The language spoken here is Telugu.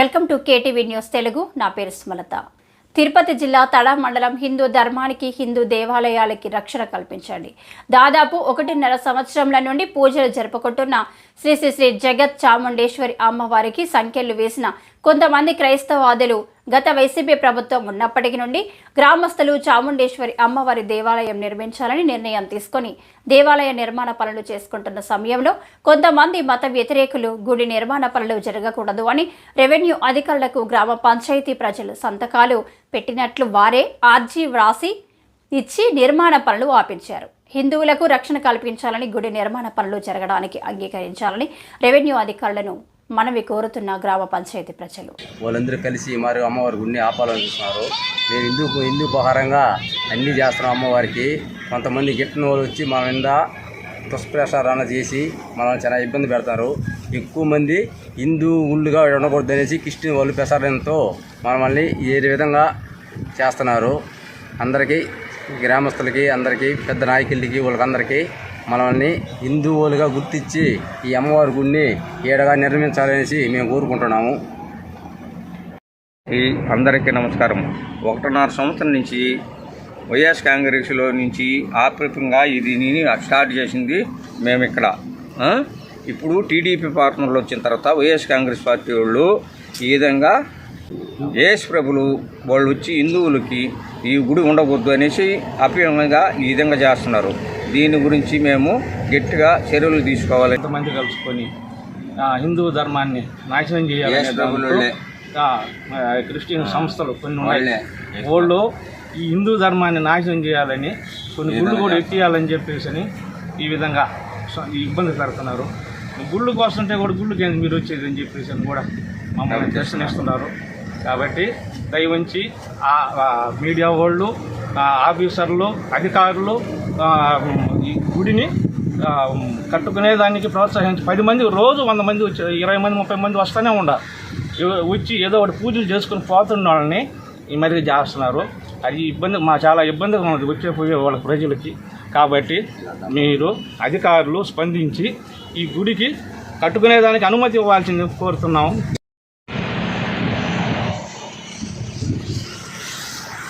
Welcome to KTV news Telugu. నా పేరు స్మలత. తిరుపతి జిల్లా తడ మండలం హిందూ ధర్మానికి హిందూ దేవాలయాలకి రక్షణ కల్పించండి. దాదాపు ఒకటిన్నర సంవత్సరంల నుండి పూజలు జరుపుకుంటున్న శ్రీ శ్రీ శ్రీ జగత్ చాముండేశ్వరి అమ్మవారికి సంఖ్యలు వేసిన కొంతమంది క్రైస్తవాదులు గత వైసీపీ ప్రభుత్వం ఉన్నప్పటికీ నుండి గ్రామస్తులు చాముండేశ్వరి అమ్మవారి దేవాలయం నిర్మించాలని నిర్ణయం తీసుకొని దేవాలయ నిర్మాణ పనులు చేసుకుంటున్న సమయంలో కొంతమంది మత వ్యతిరేకులు గుడి నిర్మాణ పనులు జరగకూడదు అని రెవెన్యూ అధికారులకు గ్రామ పంచాయతీ ప్రజలు సంతకాలు పెట్టినట్లు వారే ఆర్జీ వ్రాసి ఇచ్చి నిర్మాణ పనులు ఆపించారు. హిందువులకు రక్షణ కల్పించాలని గుడి నిర్మాణ పనులు జరగడానికి అంగీకరించాలని రెవెన్యూ అధికారులను మనవి కోరుతున్న గ్రామ పంచాయతీ ప్రజలు. వాళ్ళందరూ కలిసి మరి అమ్మవారి గుడిని ఆపాలని చూస్తున్నారు. మేము హిందూ హిందూ ఉపహారంగా అన్నీ చేస్తున్నాం అమ్మవారికి? కొంతమంది గిట్టిన వాళ్ళు వచ్చి మన మీద దుష్ప్రసారాన్ని చేసి మనల్ని చాలా ఇబ్బంది పెడతారు. ఎక్కువ మంది హిందూ ఊళ్ళుగా ఉండకూడదు అనేసి క్రిస్టియన్ వాళ్ళు ప్రసారంతో మనల్ని ఏ విధంగా చేస్తున్నారు? అందరికీ గ్రామస్తులకి అందరికీ పెద్ద నాయకులకి వాళ్ళకందరికీ మనల్ని హిందువులుగా గుర్తించి ఈ అమ్మవారి గుడిని ఏడగా నిర్మించాలనేసి మేము కోరుకుంటున్నాము. ఈ అందరికీ నమస్కారం. ఒకటిన్నర సంవత్సరం నుంచి వైఎస్ కాంగ్రెస్లో నుంచి ఆకృతంగా ఇది స్టార్ట్ చేసింది మేము ఇక్కడ. ఇప్పుడు టీడీపీ పార్ట్నర్లు వచ్చిన తర్వాత వైఎస్ కాంగ్రెస్ పార్టీ వాళ్ళు ఈ విధంగా యేసు ప్రభులు వాళ్ళు వచ్చి హిందువులకి ఈ గుడి ఉండకూడదు అనేసి అపీయంగా ఈ విధంగా చేస్తున్నారు. దీని గురించి మేము గట్టిగా చర్యలు తీసుకోవాలి. కొంతమంది కలుసుకొని హిందూ ధర్మాన్ని నాశనం ఆ, క్రిస్టియన్ సంస్థలు కొన్ని ఉన్నాయి. వాళ్ళు. ఈ హిందూ ధర్మాన్ని నాశనం చేయాలని కొన్ని గుళ్ళు కూడా ఎత్తియాలని చెప్పేసి అని ఈ విధంగా ఇబ్బంది పెడుతున్నారు. గుళ్ళు కోస్తుంటే కూడా గుళ్ళకి మీరు వచ్చేది అని చెప్పేసి అని కూడా మమ్మల్ని ప్రశ్నిస్తున్నారు. కాబట్టి దయవుంచి ఆ మీడియా వాళ్ళు ఆఫీసర్లు అధికారులు ఈ గుడిని కట్టుకునేదానికి కట్టుకునే దానికి ప్రోత్సహించి పది మంది రోజు వంద మంది వచ్చి ఇరవై మంది ముప్పై మంది వస్తూనే ఉండాలి. వచ్చి ఏదో ఒకటి పూజలు చేసుకుని పోతున్న వాళ్ళని ఈ మధ్య చేస్తున్నారు. అది ఇబ్బంది మా చాలా ఇబ్బందిగా ఉన్నది వచ్చే పోయే వాళ్ళ ప్రజలకి. కాబట్టి మీరు అధికారులు స్పందించి ఈ గుడికి కట్టుకునేదానికి అనుమతి ఇవ్వాల్సింది